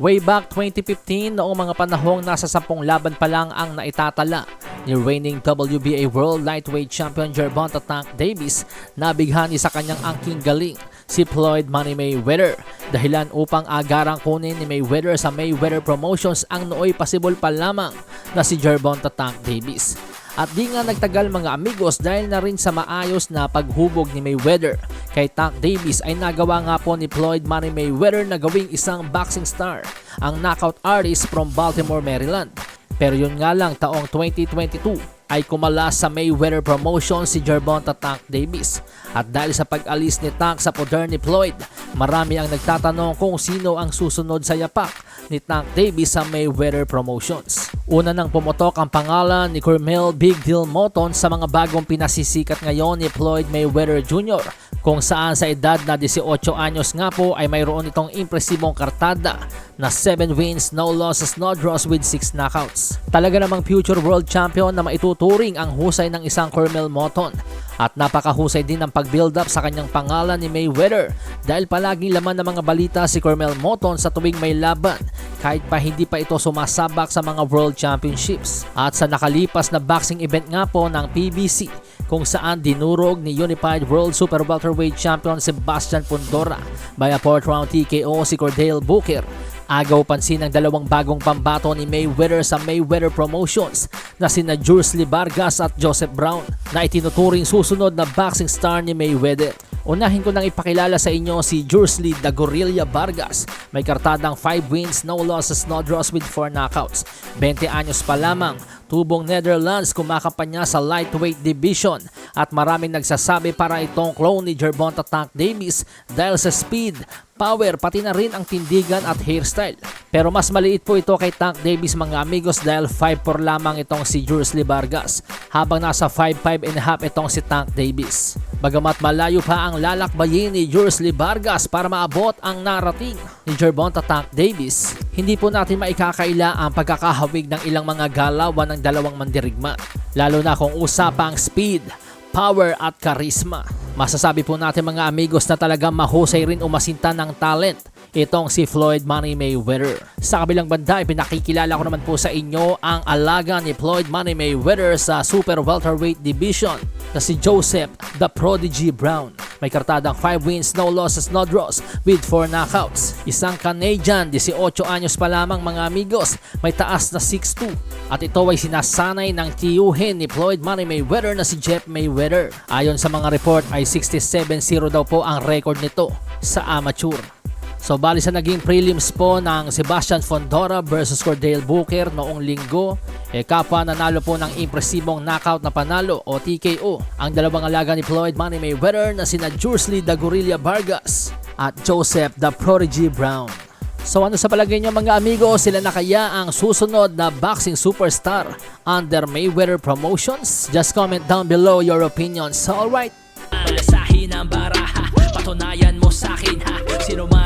Way back 2015, noong mga panahong nasa sampung laban pa lang ang naitatala ni reigning WBA World Lightweight Champion Gervonta Tank Davis, nabighani sa kanyang angking galing si Floyd Money Mayweather dahilan upang agarang kunin ni Mayweather sa Mayweather Promotions ang nooy pasibol pa lamang na si Gervonta Tank Davis. At di nga nagtagal mga amigos dahil na rin sa maayos na paghubog ni Mayweather kay Tank Davis ay nagawa nga po ni Floyd Money Mayweather na gawing isang boxing star, ang knockout artist from Baltimore, Maryland. Pero yun nga lang taong 2022 ay kumala sa Mayweather promotion si Gervonta Tank Davis. At dahil sa pag-alis ni Tank sa poder ni Floyd, marami ang nagtatanong kung sino ang susunod sa yapak ni Tank Davis sa Mayweather Promotions. Una nang pumutok ang pangalan ni Cormel Big Deal Moton sa mga bagong pinasisikat ngayon ni Floyd Mayweather Jr. kung saan sa edad na 18 anyos nga po ay mayroon itong impresibong kartada na 7 wins, no losses, no draws with 6 knockouts. Talaga namang future world champion na maituturing ang husay ng isang Cormel Moton at napakahusay din ang pag-build up sa kanyang pangalan ni Mayweather dahil palaging laman ng mga balita si Cormel Moton sa tuwing may laban kahit pa hindi pa ito sumasabak sa mga World Championships. At sa nakalipas na boxing event nga po ng PBC kung saan dinurog ni Unified World Super Welterweight Champion Sebastian Pundora by a 4th round TKO si Cordell Booker Agaw pansin ang dalawang bagong pambato ni Mayweather sa Mayweather Promotions na sina Jursley Vargas at Joseph Brown na itinuturing susunod na boxing star ni Mayweather. Unahin ko nang ipakilala sa inyo si Jursley the Gorilla Vargas. May kartadang 5 wins, no losses, no draws with 4 knockouts. 20 anyos pa lamang, tubong Netherlands kumakampanya sa lightweight division at maraming nagsasabi para itong clone ni Gervonta Tank Davis dahil sa speed, power pati na rin ang tindigan at hairstyle. Pero mas maliit po ito kay Tank Davis mga amigos dahil 5'4 lamang itong si Jursley Vargas habang nasa 5'5 and a half itong si Tank Davis. Bagamat malayo pa ang lalakbayin ni Jursley Vargas para maabot ang narating ni Gervonta Tank Davis, hindi po natin maikakaila ang pagkakahawig ng ilang mga galawan ng dalawang mandirigma. Lalo na kung usapang speed, power at charisma. Masasabi po natin mga amigos na talagang mahusay rin umasinta ng talent itong si Floyd Money Mayweather. Sa kabilang banda, pinakikilala ko naman po sa inyo ang alaga ni Floyd Money Mayweather sa Super Welterweight Division na si Joseph The Prodigy Brown. May kartadang 5 wins, no losses, no draws with 4 knockouts. Isang Canadian, 18 anyos pa lamang mga amigos, may taas na 6'2". At ito ay sinasanay ng tiyuhin ni Floyd Money Mayweather na si Jeff Mayweather. Ayon sa mga report ay 67-0 daw po ang record nito sa amateur. So bali sa naging prelims po ng Sebastian Fondora versus Cordell Booker noong linggo, eh kapwa nanalo po ng impresibong knockout na panalo o TKO ang dalawang alaga ni Floyd Money Mayweather na sina Jursley the Gorilla Vargas at Joseph the Prodigy Brown. So ano sa palagay niyo mga amigo, sila na kaya ang susunod na boxing superstar under Mayweather Promotions? Just comment down below your opinions. Alright, Malasahin ang baraha Patunayan mo sa akin ha Sino man